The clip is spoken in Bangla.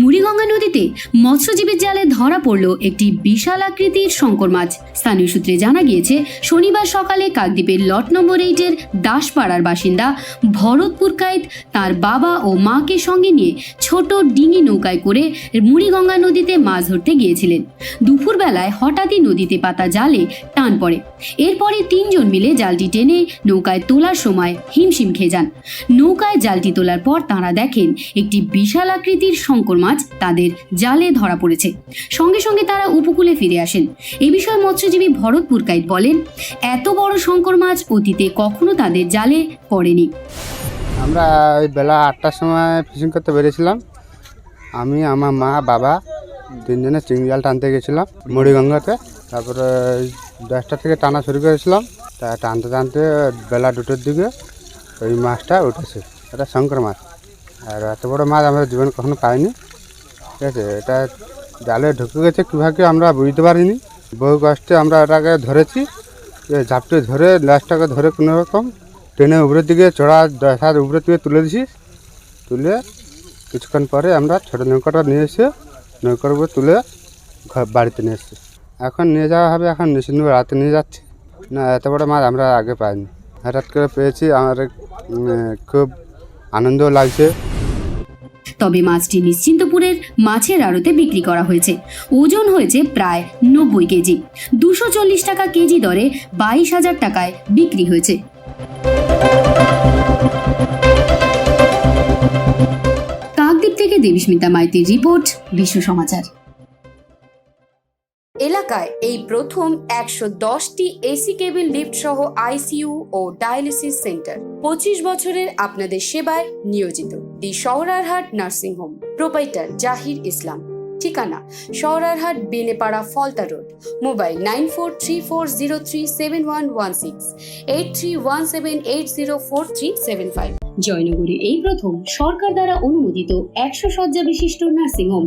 মুড়িগঙ্গা নদীতে মৎস্যজীবীর জালে ধরা পড়ল একটি বিশাল আকৃতির শঙ্কর মাছ। স্থানীয় সূত্রে জানা গিয়েছে, শনিবার সকালে কাকদ্বীপের লট নম্বর এইটের দাসপাড়ার বাসিন্দা ভরতপুর কায়েত তার বাবা ও মাকে সঙ্গে নিয়ে ছোট ডিঙি নৌকায় করে মুড়িগঙ্গা নদীতে মাছ ধরতে গিয়েছিলেন। দুপুরবেলায় হঠাৎই নদীতে পাতা জালে টান পড়ে। এরপরে তিনজন মিলে জালটি টেনে নৌকায় তোলার সময় হিমশিম খেয়ে যান। নৌকায় জালটি তোলার পর তাঁরা দেখেন, একটি বিশাল আকৃতির শঙ্কর মাছ তাদের জালে ধরা পড়েছে। সঙ্গে সঙ্গে তারা উপকূলে ফিরে আসেন। এ বিষয়ে মৎস্যজীবী ভরত পুরকাইত বলেন, এত বড় শঙ্কর মাছ অতীতে কখনো তাদের জালে পড়েনি। আমরা ওই বেলা আটটার সময় ফিশিং করতে বেরিয়েছিলাম। আমি, আমার মা, বাবা তিনজনে চিংড়ি জাল টানতে গেছিলাম মুড়িগঙ্গাতে। তারপরে দশটা থেকে টানা শুরু করেছিলাম। তা টানতে টানতে বেলা দুটোর দিকে ওই মাছটা উঠেছে। এটা শঙ্কর মাছ। আর এত বড় মাছ আমরা জীবন কখনো পাইনি। ঠিক আছে, এটা জালে ঢুকে গেছে, কীভাবে আমরা বুঝতে পারিনি। বহু কষ্টে আমরা এটাকে ধরেছি ঝাপটে ধরে লাশটাকে ধরে কোনো রকম ট্রেনে উপরের দিকে, চড়া হাত উপরের দিকে তুলে দিছি। তুলে কিছুক্ষণ পরে আমরা ছোটো নৌকাটা নিয়ে এসে নৌকার উপরে তুলে বাড়িতে নিয়ে এসেছি। এখন নিয়ে যাওয়া হবে, এখন নিশ্চিন্ত রাতে নিয়ে যাচ্ছি। না, এত বড় মাছ আমরা আগে পাইনি। হঠাৎ করে পেয়েছি, আমার খুব আনন্দ লাগছে। তবে মাছটি নিশ্চিন্তপুরের মাছের আড়তে বিক্রি করা হয়েছে। ওজন হয়েছে প্রায় নব্বই কেজি। দুশো চল্লিশ টাকা কেজি দরে বাইশ হাজার টাকায় বিক্রি হয়েছে। কাকদ্বীপ থেকে দেবীস্মিতা মাইতির রিপোর্ট, বিশ্ব সমাচার। এলাকায় এই প্রথম একশো দশটি এসি কেবিল লিফট সহ আইসিইউ ও ডায়ালিসিস সেন্টার। পঁচিশ বছরের আপনাদের সেবায় নিয়োজিত the Shahrarhat nursing home, proprietor Zahir Islam. ঠিকানা, Shahrarhat Benepara Falta road, mobile nine four three four zero three seven one one six, eight three one seven eight zero four three seven five. জয়নগরে এই প্রথম সরকার দ্বারা অনুমোদিত একশো শয্যা বিশিষ্ট nursing home.